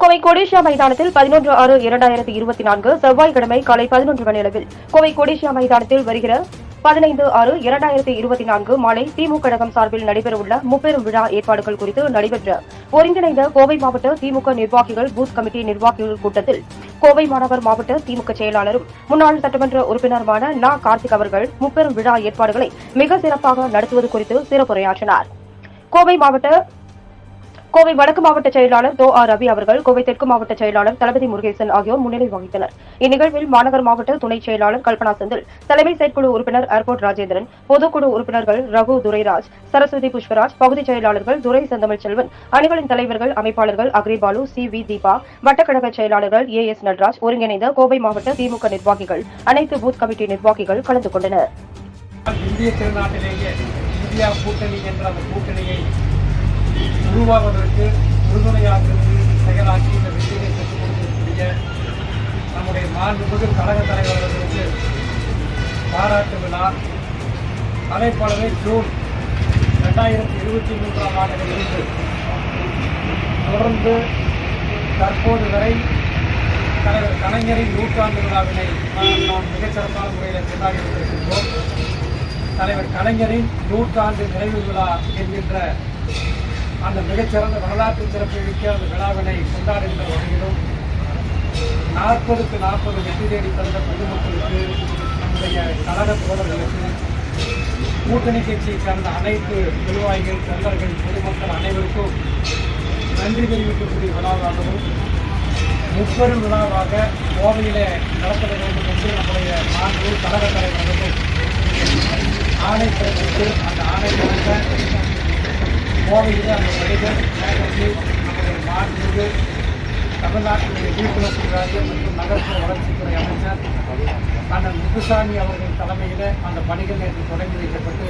கோவை கொடிஷியா மைதானத்தில் பதினொன்று ஆறு இரண்டாயிரத்தி இருபத்தி நான்கு செவ்வாய்க்கிழமை காலை பதினொன்று மணி அளவில் கோவை கொடிஷியா மைதானத்தில் வருகிற பதினைந்து ஆறு இரண்டாயிரத்தி இருபத்தி நான்கு மாலை திமுக கழகம் சார்பில் நடைபெறவுள்ள முப்பெரும் விழா ஏற்பாடுகள் குறித்து நடைபெற்ற ஒருங்கிணைந்த கோவை மாவட்ட திமுக நிர்வாகிகள் பூத் கமிட்டி நிர்வாகிகள் கூட்டத்தில் கோவை மாநகர் மாவட்ட திமுக செயலாளரும் முன்னாள் சட்டமன்ற உறுப்பினருமான நா. கார்த்திக் அவர்கள் முப்பெரும் விழா ஏற்பாடுகளை மிக சிறப்பாக நடத்துவது குறித்து சிறப்புரையாற்றினார். கோவை மாவட்ட கோவை வடக்கு மாவட்ட செயலாளர் தோ ஆர் ரவி அவர்கள் கோவை தெற்கு மாவட்ட செயலாளர் தளபதி முருகேசன் ஆகியோர் முன்னிலை வகித்தனர். இந்நிகழ்வில் மாநகர் மாவட்ட துணை செயலாளர் கல்பனா செந்தில் தலைமை செயற்குழு உறுப்பினர் ஏர்போர்ட் ராஜேந்திரன் பொதுக்குழு உறுப்பினர்கள் ரகு துரைராஜ் சரஸ்வதி புஷ்பராஜ் பகுதி செயலாளர்கள் துரை செந்தமிழ் செல்வன் அணிகளின் தலைவர்கள் அமைப்பாளர்கள் அக்ரிபாலு சி வி தீபா வட்டக்கழக செயலாளர்கள் ஏ எஸ் நடராஜ் ஒருங்கிணைந்த கோவை மாவட்ட திமுக நிர்வாகிகள் அனைத்து பூத் கமிட்டி நிர்வாகிகள் கலந்து கொண்டனர். இந்திய திருநாட்டிலேயே இந்தியா கூட்டணி என்ற அந்த கூட்டணியை உருவாவதற்கு உறுதுணையாக இருந்து செயலாற்றி இந்த வெற்றியை பெற்றுக் கொடுக்கக்கூடிய நம்முடைய மாண்புமிகு கழக தலைவர் அவர்களுக்கு பாராட்டு விழா. அதே ஜூன் ரெண்டாயிரத்தி இருபத்தி மூன்றாம் ஆண்டில் இருந்து தொடர்ந்து தற்போது வரை தலைவர் கலைஞரின் நூற்றாண்டு விழாவினை நாம் நாம் மிகச்சிறப்பான முறையில் கொண்டாடி கொண்டிருக்கின்றோம். தலைவர் கலைஞரின் நூற்றாண்டு நிறைவு விழா என்கின்ற அந்த மிகச்சிறந்த வரலாற்று சிறப்புமிக்க அந்த விழாவினை கொண்டாடுகின்ற வகையிலும் நாற்பதுக்கு நாற்பது வெற்றி தேடி தந்த பொதுமக்களுக்கு நம்முடைய கழக தோழர்களுக்கு கூட்டணி கட்சியை சார்ந்த அனைத்து நிர்வாகிகள் தொண்டர்கள் பொதுமக்கள் அனைவருக்கும் நன்றி தெரிவிக்கக்கூடிய விழாவாகவும் முப்பெரும் விழாவாக கோவையிலே நடத்த வேண்டும் என்று நம்முடைய நான்கு கழக தலைவர்களும் ஆணை பிறப்பித்து அந்த ஆணை பிறந்த கோவையில் அந்த மனிதர் நேரத்தில் நம்முடைய மாண்புமிகு தமிழ்நாட்டினுடைய விழிப்புணர்வு ராஜ்யம் மற்றும் நகர்ப்புற வளர்ச்சித்துறை அமைச்சர் அண்ணன் முத்துசாமி அவர்கள் தலைமையில் அந்த பணிகள் நேற்று தொடங்கி வைக்கப்பட்டு